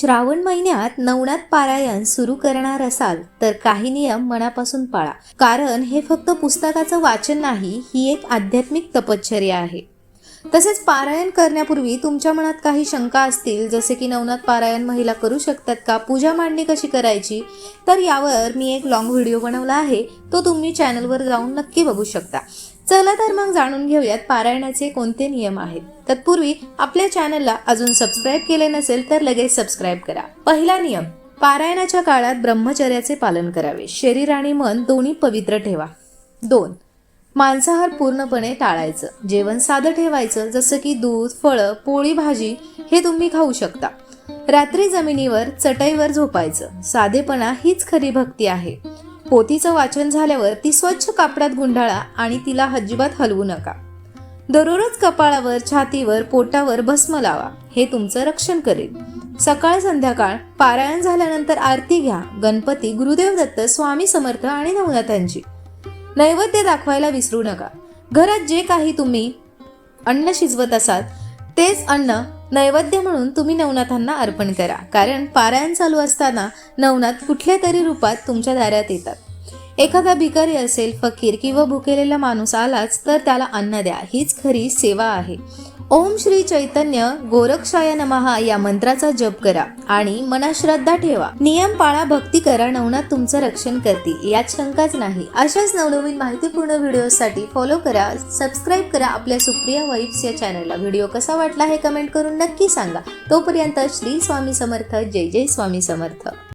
श्रावण महिन्यात नवनाथ पारायण सुरू करणार असाल तर काही नियम मनापासून पाळा. कारण हे फक्त पुस्तकाचं वाचन नाही ही एक आध्यात्मिक तपश्चर्या आहे. तसेच पारायण करण्यापूर्वी तुमच्या मनात काही शंका असतील जसे की नवनाथ पारायण महिला करू शकतात का? पूजा मांडणी कशी करायची? तर यावर मी एक लॉंग व्हिडिओ बनवला आहे. तो तुम्ही चॅनलवर जाऊन नक्की बघू शकता. चला तर मग जाणून घेऊयात पारायणाचे कोणते नियम आहेत. तत्पूर्वी आपल्या चॅनलला अजून सबस्क्राईब केले नसेल तर लगेच सबस्क्राईब करा. पहिला नियम पारायणाच्या काळात ब्रह्मचर्याचे पालन करावे. शरीर आणि मन दोन्ही पवित्र ठेवा. दोन मांसाहार पूर्णपणे टाळायचं. जेवण साधं ठेवायचं जसं की दूध फळं पोळी भाजी हे तुम्ही खाऊ शकता. रात्री जमिनीवर चटईवर झोपायचं. साधेपणा हीच खरी भक्ती आहे. पोथीचं वाचन झाल्यावर ती स्वच्छ कापडात गुंडाळा आणि तिला अजिबात हलवू नका. दररोज कपाळावर छातीवर पोटावर भस्म लावा. हे तुमचं रक्षण करेल. सकाळ संध्याकाळ पारायण झाल्यानंतर आरती घ्या. गणपती गुरुदेव दत्त स्वामी समर्थ आणि नवनाथांची. नैवेद्य दाखवायला विसरू नका. घरात जे काही तुम्ही अन्न शिजवत असाल तेच अन्न नैवेद्य म्हणून तुम्ही नवनाथांना अर्पण करा. कारण पारायण चालू असताना नवनाथ कुठल्या तरी रूपात तुमच्या दारात येतात. एखादा भिकारी असेल फकीर किंवा भुकेलेला माणूस आलाच तर त्याला अन्न द्या. हीच खरी सेवा आहे. ओम श्री चैतन्य गोरक्षाय नमहा या मंत्राचा जप करा आणि मनात श्रद्धा ठेवा. नियम पाळा भक्ती करा नवनाथ तुमचं रक्षण करतील. यात शंकाच नाही. अशाच नवनवीन माहितीपूर्ण व्हिडिओसाठी फॉलो करा सबस्क्राईब करा आपल्या सुप्रिया वाईब्स या चॅनलला व्हिडिओ कसा वाटला हे कमेंट करून नक्की सांगा. तोपर्यंत श्री स्वामी समर्थ. जय जय स्वामी समर्थ.